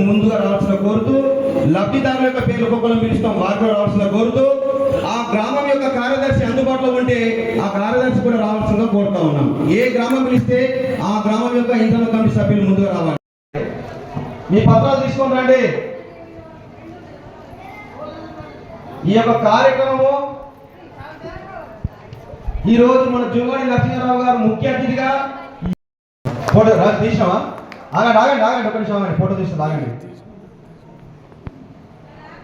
ముందుగా రావాల్సిన కోరుతూ లబ్ధిదారుల యొక్క పేర్లు ఒక్కొక్కరు పిలుస్తాం. వారు కూడా రావాల్సిన కోరుతూ గ్రామంలో ఉంటే ఆ కార్యదర్శి కూడా రావాల్సిందిగా కోరుతా ఉన్నాం. ఏ గ్రామం పిలిస్తే ఆ గ్రామం యొక్క ఇంటర్నల్ కమిటీ సభ్యులు ముందుగా రావాలి. మీ పత్రాలు తీసుకొని రండి. ఈ యొక్క కార్యక్రమము ఈ రోజు మన జువాడి నరసింహారావు గారు ముఖ్య అతిథిగా ఫోటో తీసామా తీసావా ఆగండి ఆగండి ఆగండి ఒక నిమిషం ఆగండి ఫోటో తీస్తుంది ఆగండి.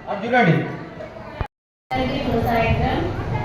అది చూడండి.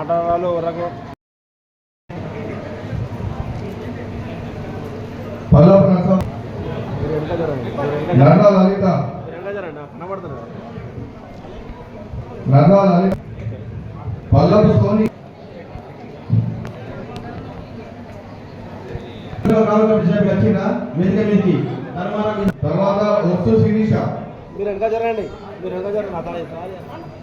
మాట్లాడాలి రకం పల్లవ నరసం నర్రా లలిత. కనబడుతున్నారు? నర్రా లలిత. పల్లవ సోని. మీదకి తర్వాత ఒత్తు శిరీష. మీరు వెనక జరగండి? మీరు వెనక జరగండి?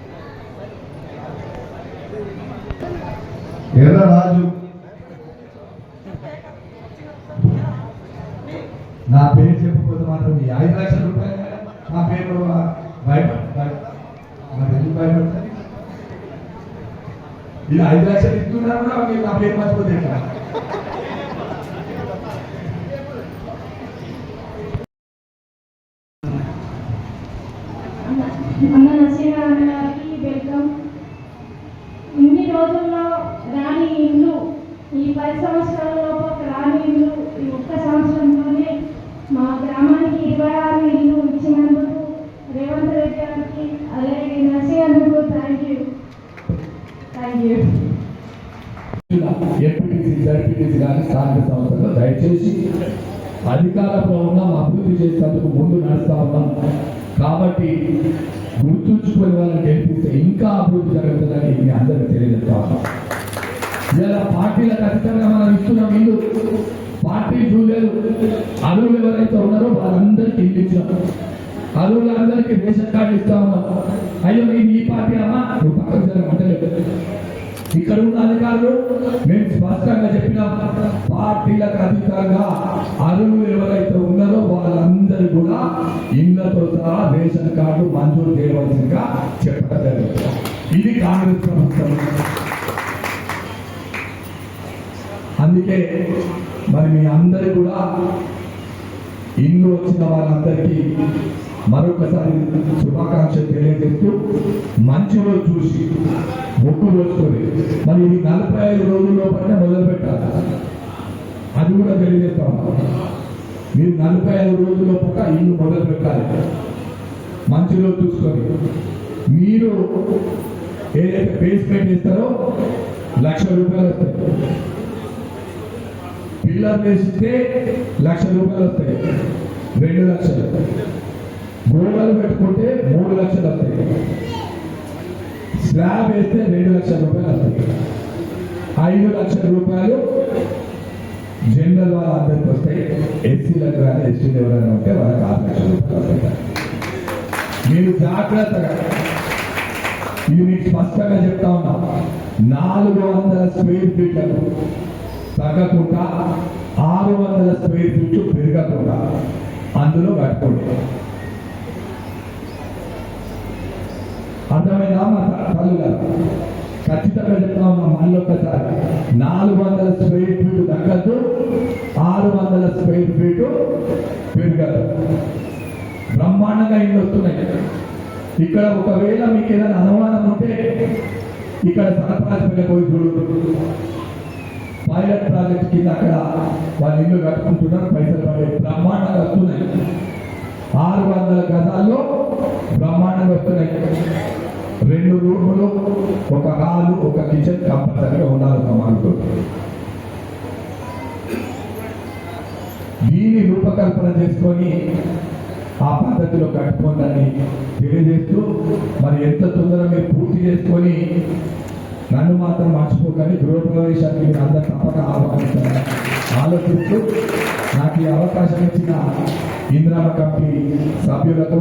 అతను ఎర్ర రాజు నా పేరు చెప్పకపోతే మాత్రం ఈ ఐదు లక్షల రూపాయలు కదా, నా పేరు ఆ, భయపడ భయ- మరి ఎందుకు భయపడతారు ఇది ఐదు లక్షలు ఇస్తున్నారు కూడా మీరు నా పేరు మర్చిపోతే ఎట్లా? అన్న నరసింహారావు గారికి వెల్కమ్ ఇన్ని రోజుల్లో రాని ఇల్లు ఈ పది సంవత్సరాలలో ఒక రాని ఇల్లు ఈ ఒక్క సంవత్సరంలోనే మా గ్రామానికి ఇరవై ఆరు ఇల్లు ఇచ్చినందుకు రేవంత్ రెడ్డి గారికి అలాగే నరసింహకు thank you thank you MPTC ZPTC కానీ స్థానిక సంస్థల్లో దయచేసి అధికారంలో ఉన్నాం అభివృద్ధి చేసేందుకు ముందు నడుస్తా ఉన్నాం. కాబట్టి గుర్తుంచుకునే వాళ్ళని గెలిపిస్తే ఇంకా అభివృద్ధి జరుగుతుందని మీ అందరికీ ఇలా పార్టీలకు ఖచ్చితంగా మనం ఇస్తున్నాం ఇల్లు పార్టీ చూడలేదు అరువులు ఎవరైతే ఉన్నారో వాళ్ళందరికీ ఇల్లు ఇచ్చాం. అరువులందరికీ రేషన్ కార్డు ఇస్తా ఉన్నాం. అయ్యో మీరు ఈ పార్టీ అమ్మా నువ్వు పక్కన జరగమంటలేదు ఇక్కడ ఉన్న అధికారులు మేము స్పష్టంగా చెప్పినాం పార్టీలకు అధికంగా అరువులు ఎవరైతే ఉన్నారో వాళ్ళందరూ కూడా ఇళ్ళతో సహా రేషన్ కార్డు మరి మీ అందరు కూడా ఇల్లు వచ్చిన వాళ్ళందరికీ మరొకసారి శుభాకాంక్షలు తెలియజేస్తూ మంచి రోజు చూసి ముక్కు వేసుకొని మరి ఇది నలభై ఐదు రోజుల్లో పైన మొదలు పెట్టాలి. అది కూడా తెలియజేస్తాం. మీరు నలభై ఐదు రోజుల్లో పూట ఇల్లు మొదలు పెట్టాలి. మంచి రోజు చూసుకొని మీరు ఏదైతే బేస్మెంట్ ఇస్తారో లక్ష రూపాయలు వస్తాయి. పిల్లర్ వేసిస్తే లక్ష రూపాయలు వస్తాయి. రెండు లక్షలు. గోడలు పెట్టుకుంటే మూడు లక్షలు వస్తాయి. స్లాబ్ వేస్తే రెండు లక్షల రూపాయలు వస్తాయి. ఐదు లక్షల రూపాయలు జనరల్ వాళ్ళ అందరికి వస్తాయి. ఎస్సీలకు కానీ ఎస్టీలు ఎవరైనా ఉంటే వాళ్ళకి ఆరు లక్షల రూపాయలు వస్తాయి. మీరు జాగ్రత్తగా ఇది మీకు స్పష్టంగా చెప్తా ఉన్నా. నాలుగు వందల స్క్వేర్ ఫీట్లకు తగ్గకుండా ఆరు వందల స్క్వేర్ ఫీట్ పెరగకుండా అందులో కట్టుకోండి. అర్థమైందా మా తల్లు గారు ఖచ్చితంగా చెప్తా ఉన్నాం మళ్ళీ ఒకసారి నాలుగు వందల స్క్వేర్ ఫీట్ తగ్గదు ఆరు వందల స్క్వేర్ ఫీట్ పెరగదు బ్రహ్మాండంగా ఇండ్లు వస్తున్నాయి. ఇక్కడ ఒకవేళ మీకు ఏదైనా అనుమానం ఉంటే ఇక్కడ సరఫరా పోయి చూడు పైలట్ ప్రాజెక్ట్ కింద అక్కడ వాళ్ళు ఇల్లు కట్టుకుంటున్నారు పైసలు పడే బ్రహ్మాండంగా వస్తున్నాయి. ఆరు వందల గజాల్లో బ్రహ్మాండంగా వస్తున్నాయి. రెండు రూములు ఒక హాలు ఒక కిచెన్ కంపల్సరీగా ఉండాలి ఒక దీని రూపకల్పన చేసుకొని ఆ పద్ధతిలో కట్టుకోండి తెలియజేస్తూ మరి ఎంత తొందరగా మీరు పూర్తి చేసుకొని నన్ను మాత్రం మర్చిపోకండి గృహప్రవేశానికి మీరు అందరు తప్పక ఆహ్వానిస్తారు ఆలోచిస్తూ నాకు ఈ అవకాశం ఇచ్చిన ఇంద్రామ కమిటీ సభ్యులతో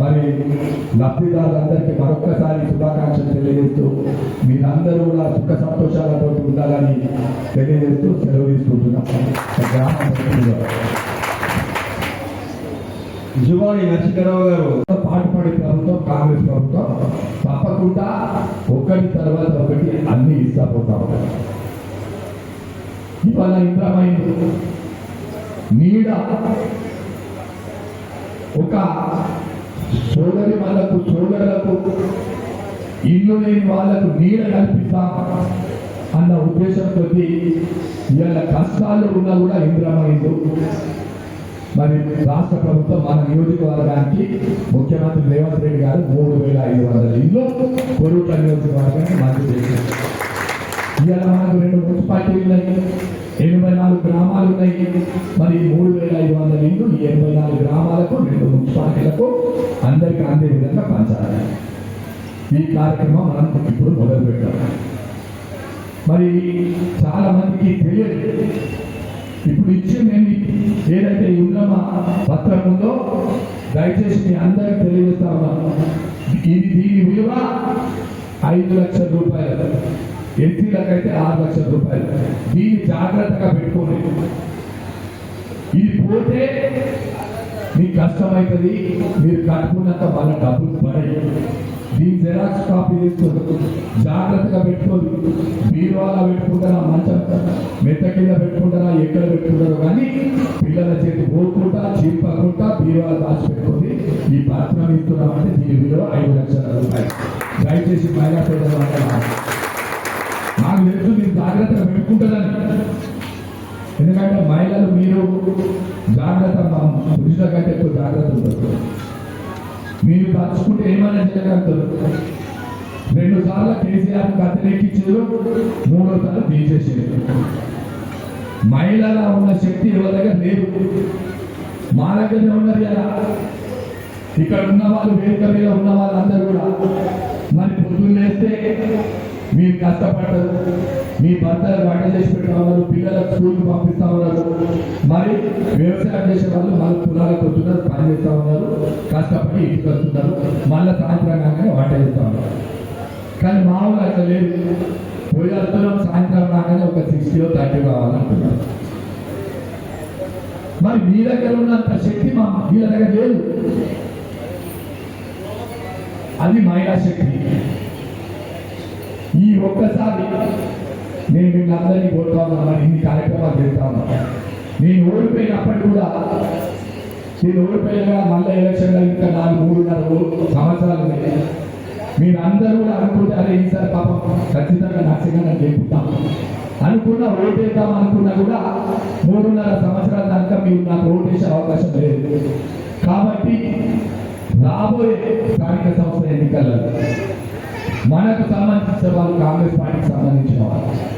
మరి లబ్ధిదారులందరికీ మరొక్కసారి శుభాకాంక్షలు తెలియజేస్తూ మీరందరూ కూడా సుఖ సంతోషాలతో ఉండాలని తెలియజేస్తూ సెలవు తీసుకుంటున్నాం. గ్రామ ప్రతినిధులు. నరసింహరావు గారు. పాటుపడే ప్రభుత్వం కాంగ్రెస్ ప్రభుత్వం తప్పకుండా ఒకటి తర్వాత ఒకటి అన్ని ఇస్తా పోతా ఉంటారు. ఇవాళ ఇంద్రమైంది నీడ ఒక సోదరి వాళ్ళకు సోదరులకు ఇల్లు లేని వాళ్ళకు నీడ కల్పిస్తాం అన్న ఉద్దేశంతో ఇవాళ కష్టాలు ఉన్నా కూడా ఇంద్రమైంది మరి రాష్ట్ర ప్రభుత్వం మన నియోజకవర్గానికి ముఖ్యమంత్రి రేవంత్ రెడ్డి గారు మూడు వేల ఐదు వందల ఇల్లు కొరుట్ల నియోజకవర్గానికి మంజూరు చేశారు. ఇవాళ మనకు రెండు మున్సిపాలిటీలు ఉన్నాయి ఎనభై నాలుగు గ్రామాలు ఉన్నాయి. మరి మూడు వేల ఐదు వందల ఇల్లు ఈ ఎనభై నాలుగు గ్రామాలకు రెండు మున్సిపాలిటీలకు అందరికీ అందే విధంగా పంచాలి. ఈ కార్యక్రమం మనం ఇప్పుడు మొదలు పెట్టాం మరి చాలా మందికి తెలియదు ఇప్పుడు ఇచ్చే మేము ఏదైతే ఉన్నమా పత్రం ఉందో దయచేసి మీ అందరికి తెలియజేస్తా ఉన్నాను. ఇది దీని విలువ ఐదు లక్షల రూపాయలు. ఎస్సీలకైతే ఆరు లక్షల రూపాయలు. దీన్ని జాగ్రత్తగా పెట్టుకోండి. ఇది పోతే మీకు కష్టమవుతుంది. మీరు కట్టుకున్నంత మన డబ్బులు పడాయి. ఈ జెరాక్స్ కాపీ తీసుకుంటారు జాగ్రత్తగా పెట్టుకోండి. బీరువాలో పెట్టుకుంటారా మంచం మెత్త కింద పెట్టుకుంటారా ఎక్కడ పెట్టుకుంటారో కానీ పిల్లల చేతి పోకుండా చీపకుండా బీరువాలో దాచి పెట్టుకొని ఈ పత్రం ఇస్తున్నామంటే దీని విలువ ఐదు లక్షల రూపాయలు. దయచేసి మహిళా పేదల నాకు తెలుసు మీరు జాగ్రత్తగా పెట్టుకుంటారని. ఎందుకంటే మహిళలు మీరు జాగ్రత్త మా పురుషుల కంటే ఎక్కువ జాగ్రత్త ఉంటుంది మీరు తలుచుకుంటే ఏమైనా చేయగలుగుతారు? రెండు సార్లు కేసీఆర్ కత్తిరెక్కించారు మూడో సార్లు తీసేసారు మహిళల ఉన్న శక్తి ఎవరి దగ్గర లేదు? మా దగ్గరనే ఉన్నది కదా. ఇక్కడ ఉన్న వాళ్ళు వేదిక మీద ఉన్న వాళ్ళందరూ కూడా. మరి పొద్దున్న లేస్తే మీరు కష్టపడతారు మీ భర్తలు వంట చేసి పెట్టిన పిల్లలకు స్కూల్కి పంపిస్తా ఉన్నారు. మరి వ్యవసాయం చేసే వాళ్ళు మళ్ళీ పొలాలకు వస్తున్నారు పని చేస్తూ ఉన్నారు కష్టపడి ఇంటికి వస్తున్నారు. మళ్ళీ సాయంత్రం కాగానే వంట చేస్తూ ఉన్నారు. కానీ మా ఊళ్ళో అట్లా లేదు. పోయి వస్తున్నాం సాయంత్రం కాగానే ఒక సిక్స్టీలో థర్టీ కావాలంటున్నారు మరి మీ దగ్గర ఉన్నంత శక్తి మా వీళ్ళ దగ్గర లేదు. అది మహిళా శక్తి. ఈ ఒక్కసారి నేను మిమ్మల్ని అందరినీ కోరుతా ఉన్నా ఇన్ని కార్యక్రమాలు చేస్తా ఉన్నా నేను ఓడిపోయినప్పటికీ కూడా నేను ఓడిపోయినా మళ్ళీ ఎలక్షన్లో ఇంకా నాలుగు మూడున్నర సంవత్సరాలు ఉన్నాయి. మీరు అందరూ కూడా అనుకుంటే ఈసారి పాపం ఖచ్చితంగా నచ్చగానే చెప్తాం అనుకున్న ఓటేద్దాం అనుకున్నా కూడా మూడున్నర సంవత్సరాల దాకా మీరు నాకు ఓటేసే అవకాశం లేదు. కాబట్టి రాబోయే స్థానిక సంస్థ ఎన్నికలలో మనకు సంబంధించిన వాళ్ళు కాంగ్రెస్ పార్టీకి సంబంధించిన వాళ్ళు.